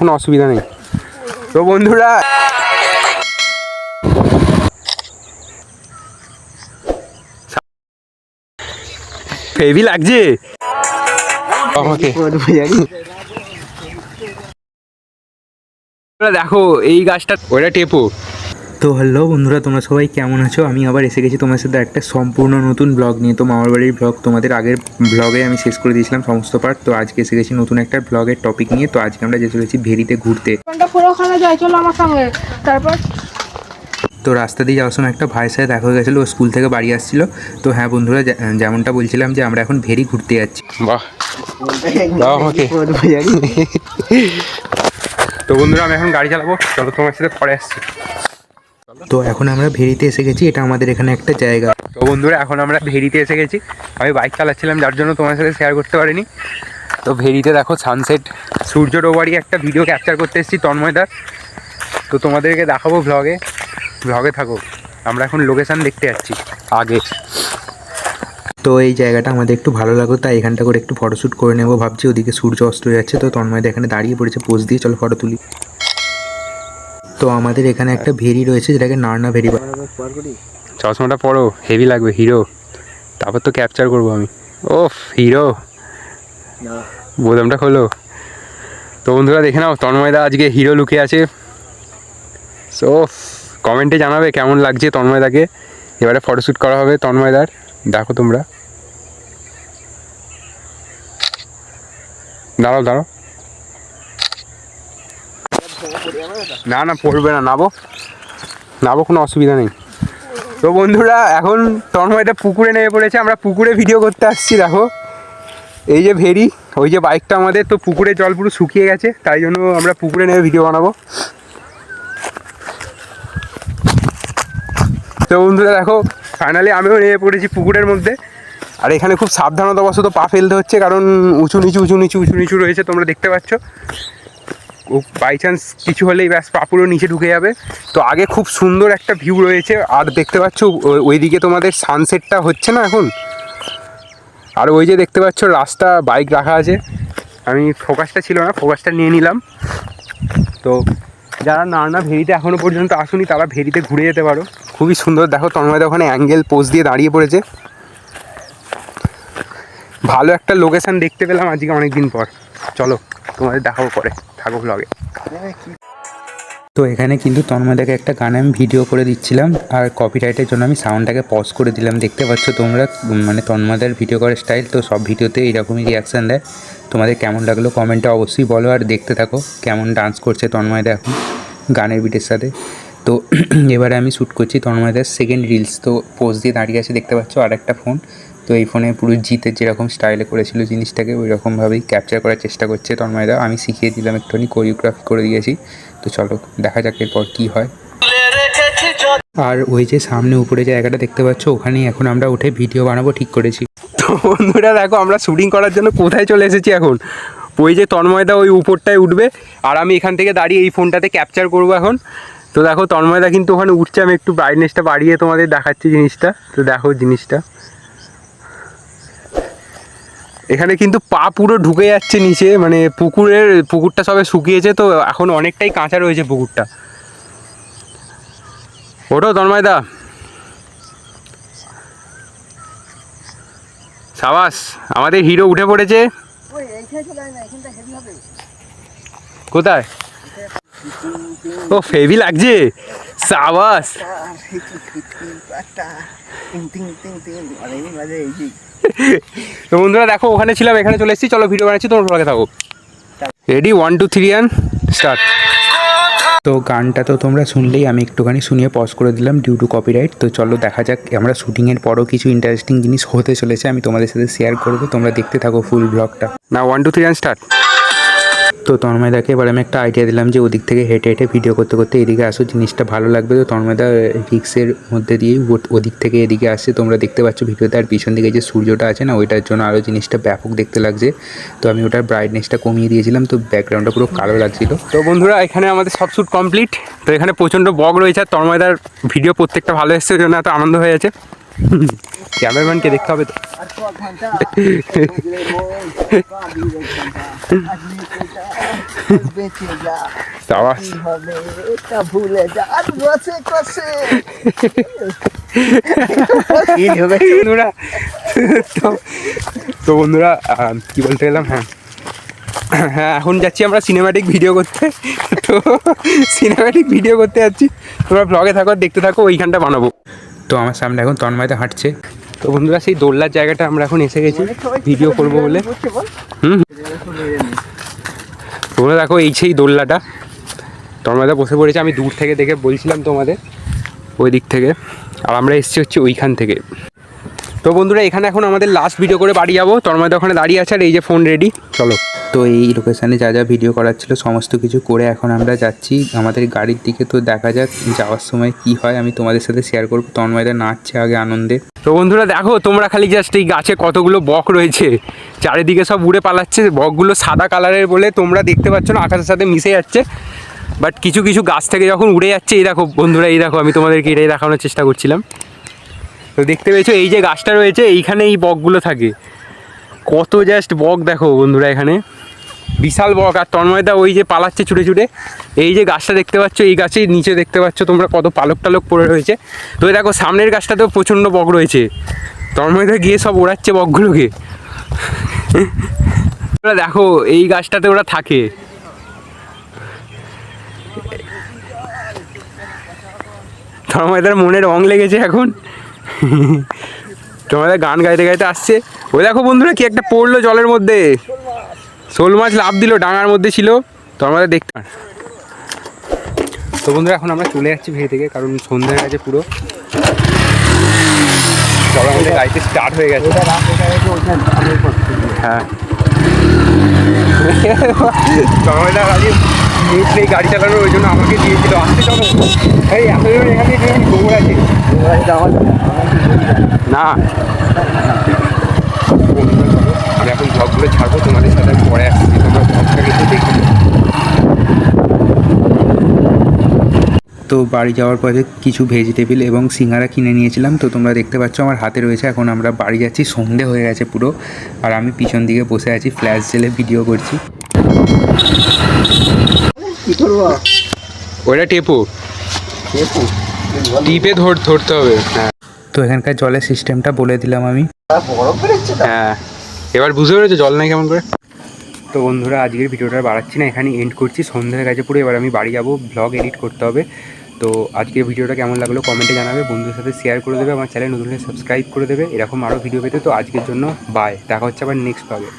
কোনো অসুবিধা নেই। তো বন্ধুরা হেভি লাগছে? আমাকে। দেখো এই গাছটা ওটা টেপো। তো হ্যালো বন্ধুরা তোমরা সবাই কেমন আছো? আমি আবার এসে গেছি তোমার সাথে একটা সম্পূর্ণ নতুন ব্লগ নিয়ে। তো মামার বাড়ির ব্লগ তোমাদের আগের ব্লগে আমি শেষ করে দিয়েছিলাম সমস্ত পার্ট তো আজকে এসে গেছি নতুন একটা ব্লগের টপিক নিয়ে। তো আজকে আমরা যে চলেছি ভেরিতে ঘুরতে। পুরো ওখানে যাই চলো আমার সঙ্গে। তারপর? তো রাস্তা দিয়ে যাওয়ার সময় একটা ভাইয়ের সাথে দেখা হয়ে গেছিল ও স্কুল থেকে বাড়ি আসছিল। তো হ্যাঁ বন্ধুরা যেমনটা বলছিলাম যে আমরা এখন ভেরি ঘুরতে যাচ্ছি। বাহ। তো বন্ধুরা আমি এখন গাড়ি চালাবো। চলো তোমার সাথে পরে আসছি। তো এখন আমরা ভেরিতে এসে গেছি এটা আমাদের এখানে একটা জায়গা। তো বন্ধুরা এখন আমরা ভেরিতে এসে গেছি। আমি বাইক চালাচ্ছিলাম যার জন্য তোমার সাথে শেয়ার করতে পারিনি। তো ভেরিতে দেখো সানসেট সূর্য ডোবারি একটা ভিডিও ক্যাপচার করতে এসেছি তন্ময়দার তো তোমাদেরকে দেখাবো ভ্লগে ভ্লগে থাকো আমরা এখন লোকেশান দেখতে যাচ্ছি আগে। তো এই জায়গাটা আমাদের একটু ভালো লাগল তাই এখানটা করে একটু ফটোশ্যুট করে নেব। ভাবছি ওদিকে সূর্য অস্ত যাচ্ছে তো তন্ময়দা এখানে দাঁড়িয়ে পড়েছে পোজ দিয়ে চলো ফটো তুলি। তো আমাদের এখানে একটা ভেরি রয়েছে যেটাকে নার্না ভেরি। চশমাটা পরো হেভি লাগবে হিরো তারপর তো ক্যাপচার করব আমি। ওফ হিরো বোদামটা খোলো। তো বন্ধুরা, দেখে নাও তন্ময়দা আজকে হিরো লুকে আছে। সো কমেন্টে জানাবে কেমন লাগছে তন্ময়দাকে এবারে ফটোশ্যুট করা হবে তন্ময়দার দেখো তোমরা। দাঁড়াও দাঁড়াও। না না, পড়বে না, নাবো। নাবো, কোনো অসুবিধা নেই। তো বন্ধুরা, এখন তন্ময়টা পুকুরে নেমে পড়েছে, আমরা পুকুরে ভিডিও করতে আসছি, দেখো। এই যে ভেরি ওই যে বাইকটা আমাদের, তো পুকুরে জল পুরো শুকিয়ে গেছে, তাই জন্য আমরা পুকুরে নেমে ভিডিও বানাবো। তো বন্ধুরা, দেখো ফাইনালি আমিও নেমে পড়েছি পুকুরের মধ্যে। আর এখানে খুব সাবধানতাবশত পা ফেলতে হচ্ছে, কারণ উঁচু নিচু উঁচু নিচু উঁচু নিচু রয়েছে, তোমরা দেখতে পাচ্ছ। বাই চান্স কিছু হলেই ব্যাস পা পুরো নিচে ঢুকে যাবে। তো আগে খুব সুন্দর একটা ভিউ রয়েছে। আর দেখতে পাচ্ছ ওইদিকে তোমাদের সানসেটটা হচ্ছে না এখন? আর ওই যে দেখতে পাচ্ছ, রাস্তা বাইক রাখা আছে। আমি ফোকাসটা ছিল না ফোকাসটা নিয়ে নিলাম। তো যারা না না ভেরিতে এখনও পর্যন্ত আসুনি, তারা ভেরিতে ঘুরে যেতে পারো। খুবই সুন্দর। দেখো তন্ময়দা ওখানে অ্যাঙ্গেল পোজ দিয়ে দাঁড়িয়ে পড়েছে। ভালো একটা লোকেশন দেখতে পেলাম আজকে অনেক দিন পর। চলো। তোমাদের দেখাবো পরে, থাকো ব্লগে তো এখানে কিন্তু তন্ময়দাকে একটা গান আমি ভিডিও করে দিচ্ছিলাম, আর কপিরাইটের জন্য আমি সাউন্ডটাকে পজ করে দিলাম। দেখতে পাচ্ছ তোমরা মানে তন্ময়দার ভিডিও করার স্টাইল তো সব ভিডিওতে এইরকমই রিয়াকশান দেয়। তোমাদের কেমন লাগল কমেন্টে অবশ্যই বলো, আর দেখতে থাকো কেমন ডান্স করছে তন্ময়দা এখন গানের বিটের সাথে। তো এবারে আমি শ্যুট করছি তন্ময়দার সেকেন্ড রিলস তো পোজ দিয়ে দাঁড়িয়ে আছে দেখতে পাচ্ছ আর একটা ফোন তো এই ফোনে পুরো জিতের যেরকম স্টাইলে করেছিল জিনিসটাকে ওই রকমভাবেই ক্যাপচার করার চেষ্টা করছে তন্ময়দা। আমি শিখিয়ে দিলাম একটুখানি কোরিওগ্রাফি করে দিয়েছি। তো চলো, দেখা যাক এরপর কী হয়। আর ওই যে সামনে উপরে জায়গাটা দেখতে পাচ্ছ, ওখানেই এখন আমরা উঠে ভিডিও বানাবো, ঠিক করেছি। তো বন্ধুরা, দেখো, আমরা শুটিং করার জন্য কোথায় চলে এসেছি এখন? ওই যে তন্ময়দা ওই উপরটায় উঠবে, আর আমি এখান থেকে দাঁড়িয়ে এই ফোনটাতে ক্যাপচার করব এখন। তো দেখো, তন্ময়দা কিন্তু ওখানে উঠছে, আমি একটু ব্রাইটনেসটা বাড়িয়ে তোমাদের দেখাচ্ছি জিনিসটা। তো দেখো জিনিসটা। এখানে কিন্তু পা পুরো ঢুকে যাচ্ছে নিচে মানে পুকুরের, পুকুরটা সবে শুকিয়েছে তো এখন অনেকটাই কাঁচা রয়েছে পুকুরটা। ওঠো তন্ময়দা সাবাস, আমাদের হিরো উঠে পড়েছে। কোথায়? ও ফেভি লাগছে। সাবাস। তো বন্ধুরা দেখো ওখানে ছিলাম এখানে চলে এসেছি। চলো ভিডিও বানাচ্ছি তোমার ভালো থাকো। Ready one two three and start তো গানটা তো তোমরা শুনলেই আমি একটুখানি শুনিয়ে পজ করে দিলাম ডিউ টু কপিরাইট তো চলো দেখা যাক আমরা শুটিংয়ের পরও কিছু ইন্টারেস্টিং জিনিস হতে চলেছে আমি তোমাদের সাথে শেয়ার করব। তোমরা দেখতে থাকো ফুল ব্লগটা না one two three and start তো তন্ময়দাকে এবার আমি একটা আইডিয়া দিলাম যে ওদিক থেকে হেঁটে হেঁটে ভিডিও করতে করতে এদিকে আসো, জিনিসটা ভালো লাগবে তো তন্ময়দা রিক্সের মধ্যে দিয়েই ওদিক থেকে এদিকে আসছে। তোমরা দেখতে পাচ্ছ ভিডিওতে আর পিছন দিকে যে সূর্যটা আছে না, ওইটার জন্য আরও জিনিসটা ব্যাপক দেখতে লাগছে। তো আমি ওটার ব্রাইটনেসটা কমিয়ে দিয়েছিলাম, তো ব্যাকগ্রাউন্ডটা পুরো কালো লাগছিল। তো বন্ধুরা, এখানে আমাদের সব শ্যুট কমপ্লিট তো এখানে প্রচণ্ড বগ রয়েছে, আর তন্ময়দার ভিডিও প্রত্যেকটা ভালো এসছে জন্য এত আনন্দ হয়ে আছে। ক্যামেরাম্যানকে দেখতে হবে তো। বন্ধুরা। তো বন্ধুরা কি বলতে গেলাম? হ্যাঁ। হ্যাঁ এখন যাচ্ছি আমরা সিনেম্যাটিক ভিডিও করতে। তো সিনেম্যাটিক ভিডিও করতে যাচ্ছি। তোমরা ব্লগে থাকো দেখতে থাকো ওইখানটা বানাবো। তো আমার সামনে এখন তন্ময়দা হাঁটছে। তো বন্ধুরা, সেই দোল্লার জায়গাটা আমরা এখন এসে গেছি। ভিডিও করব বলে। হুম। তোমরা দেখো এই সেই দোল্লাটা তন্ময়দা বসে পড়েছে। আমি দূর থেকে দেখে বলছিলাম তোমাদের, ওই দিক থেকে। আর আমরা এসেছি হচ্ছে ওইখান থেকে। তো বন্ধুরা, এখানে এখন আমাদের লাস্ট ভিডিও করে বাড়ি যাব। তন্ময়দা ওখানে দাঁড়িয়ে আছে আর এই যে ফোন রেডি চলো। তো এই লোকেশানে যা যা ভিডিও করার ছিল সমস্ত কিছু করে এখন আমরা যাচ্ছি। আমাদের গাড়ির দিকে তো দেখা যাক যাওয়ার সময় কি হয়, আমি তোমাদের সাথে শেয়ার করব। তন্ময়দা নাচছে আগে আনন্দে। তো বন্ধুরা দেখো, তোমরা খালি জাস্ট এই গাছে কতগুলো বক রয়েছে। চারিদিকে সব উড়ে পালাচ্ছে, বকগুলো সাদা কালারের বলে তোমরা দেখতে পাচ্ছ না, আকাশের সাথে মিশে যাচ্ছে। বাট কিছু কিছু গাছ থেকে যখন উড়ে যাচ্ছে, এই দেখো বন্ধুরা, এই দেখো, আমি তোমাদেরকে এটাই দেখানোর চেষ্টা করছিলাম। তো দেখতে পেয়েছ, এই যে গাছটা রয়েছে, এইখানে এই বকগুলো থাকে। কত জাস্ট বক দেখো বন্ধুরা এখানে। বিশাল বক, আর তন্ময়দা ওই যে পালাচ্ছে ছুটে ছুটে। এই যে গাছটা দেখতে পাচ্ছ, এই গাছের নিচে দেখতে পাচ্ছ তোমরা কত পালক টালক পড়ে রয়েছে। তো দেখো, সামনের গাছটাতেও প্রচণ্ড বক রয়েছে। তন্ময়দা গিয়ে সব ওড়াচ্ছে বকগুলোকে। তোমরা দেখো, এই গাছটাতে ওরা থাকে। তন্ময়দার মনে রং লেগেছে এখন। তোমাদের গান গাইতে গাইতে আসছে। ওই দেখো বন্ধুরা কি একটা পড়ল জলের মধ্যে। শোল মাছ লাভ দিল, ডাঙার মধ্যে ছিল। তো আমাদের দেখতে তো বন্ধুরা, এখন আমরা চলে যাচ্ছি ভেড়ি থেকে, কারণ সন্ধ্যা হয়ে গেছে পুরো। জলের মধ্যে গাড়িতে স্টার্ট হয়ে গেছে। হ্যাঁ। গাড়ি চালানোর, ওই জন্য আমাকে দিয়েছিল। আসতে চলো। এতজন না। আমি এখন ব্লগগুলো ছাড়বো, তোমাদের সাথে পরে আসছি। তোমরা তো বাড়ি যাওয়ার পরে কিছু ভেজিটেবিল এবং সিঙ্গারা কিনে নিয়েছিলাম। তো তোমরা দেখতে পাচ্ছ, আমার হাতে রয়েছে। এখন আমরা বাড়ি যাচ্ছি, সন্ধে হয়ে গেছে পুরো। আর আমি পিছন দিকে বসে আছি ফ্ল্যাশ জেলে ভিডিও করছি। কি করব? ওইটা টেপো। টিপে? ধর ধরতে হবে হ্যাঁ। তো এখানকার জলের সিস্টেমটা বলে দিলাম আমি। হ্যাঁ। এবার বুঝতে পেরেছ জল নাই কেমন করে? তো বন্ধুরা আজকের ভিডিওটা আর বাড়াচ্ছি না এখানে এন্ড করছি। সন্ধ্যা হয়ে গেছে পুরো এবার আমি বাড়ি যাব ব্লগ এডিট করতে হবে। তো আজকের ভিডিওটা কেমন লাগল কমেন্টে জানাবে বন্ধুদের সাথে শেয়ার করে দেবে আমার চ্যানেল নতুন সাবস্ক্রাইব করে দেবে এরকম আরও ভিডিও পেতে। তো আজকের জন্য বাই দেখা হচ্ছে আবার নেক্সট ব্লগে